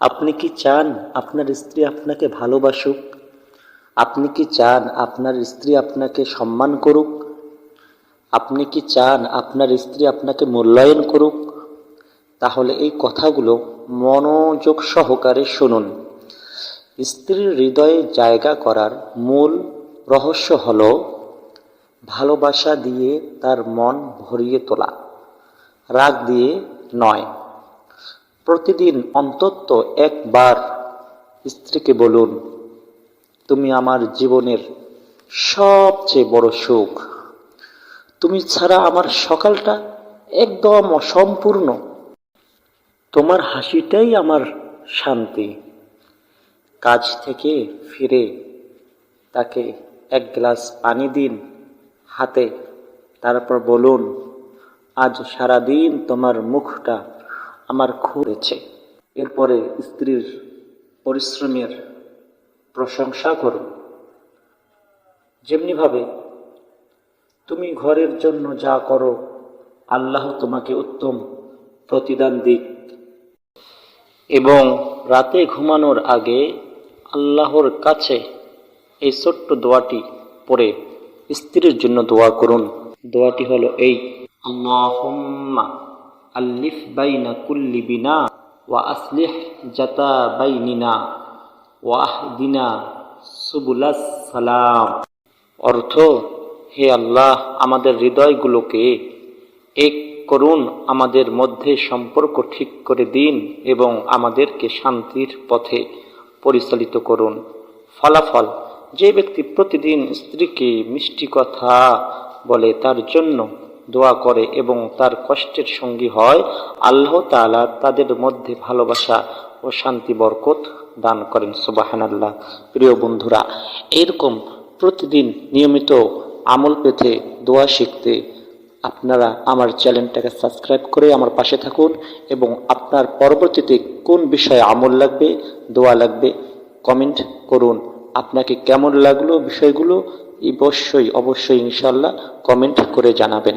আপনি কি চান আপনার স্ত্রী আপনাকে ভালোবাসুক? আপনি কি চান আপনার স্ত্রী আপনাকে সম্মান করুক? আপনি কি চান আপনার স্ত্রী আপনাকে মূল্যায়ন করুক? তাহলে এই কথাগুলো মনোযোগ সহকারে শুনুন। স্ত্রীর হৃদয়ে জায়গা করার মূল রহস্য হল ভালোবাসা দিয়ে তার মন ভরিয়ে তোলা, রাগ দিয়ে নয়। প্রতিদিন অন্তত একবার স্ত্রীকে বলুন, তুমি আমার জীবনের সবচেয়ে বড় সুখ। তুমি ছাড়া আমার সকালটা একদম অসম্পূর্ণ। তোমার হাসিটাই আমার শান্তি। কাজ থেকে ফিরে তাকে এক গ্লাস পানি দিন হাতে, তারপর বলুন, আজ সারাদিন তোমার মুখটা আমার খুঁড়েছে এরপরে স্ত্রীর পরিশ্রমের প্রশংসা করুন। যেমনিভাবে তুমি ঘরের জন্য যা করো, আল্লাহ তোমাকে উত্তম প্রতিদান দিক। এবং রাতে ঘুমানোর আগে আল্লাহর কাছে এই ছোট্ট দোয়াটি পড়ে স্ত্রীর জন্য দোয়া করুন। দোয়াটি হলো এই, আল্লাহুম্মা আল্লিফ বাইনা কুল্লি বিনা ওয়া আসলিহ জাতা বাইনিনা ওয়া আহদিনা সুবুলাস সালাম। অর্থ, হে আল্লাহ, আমাদের হৃদয়গুলোকে এক করুন, আমাদের মধ্যে সম্পর্ক ঠিক করে দিন এবং আমাদেরকে শান্তির পথে পরিচালিত করুন। ফলাফল, যে ব্যক্তি প্রতিদিন স্ত্রীকে মিষ্টি কথা বলে তার জন্য দোয়া করে এবং তার কষ্টের সঙ্গী হয়, আল্লাহ তাআলা তাদের মধ্যে ভালোবাসা ও শান্তি বরকত দান করেন সুবাহান আল্লাহ প্রিয় বন্ধুরা, এরকম প্রতিদিন নিয়মিত আমল পেতে, দোয়া শিখতে আপনারা আমার চ্যানেলটাকে সাবস্ক্রাইব করে আমার পাশে থাকুন এবং আপনার পরবর্তীতে কোন বিষয়ে আমল লাগবে, দোয়া লাগবে, কমেন্ট করুন। আপনাকে কেমন লাগল বিষয়গুলো, অবশ্যই অবশ্যই ইনশাল্লাহ কমেন্ট করে জানাবেন।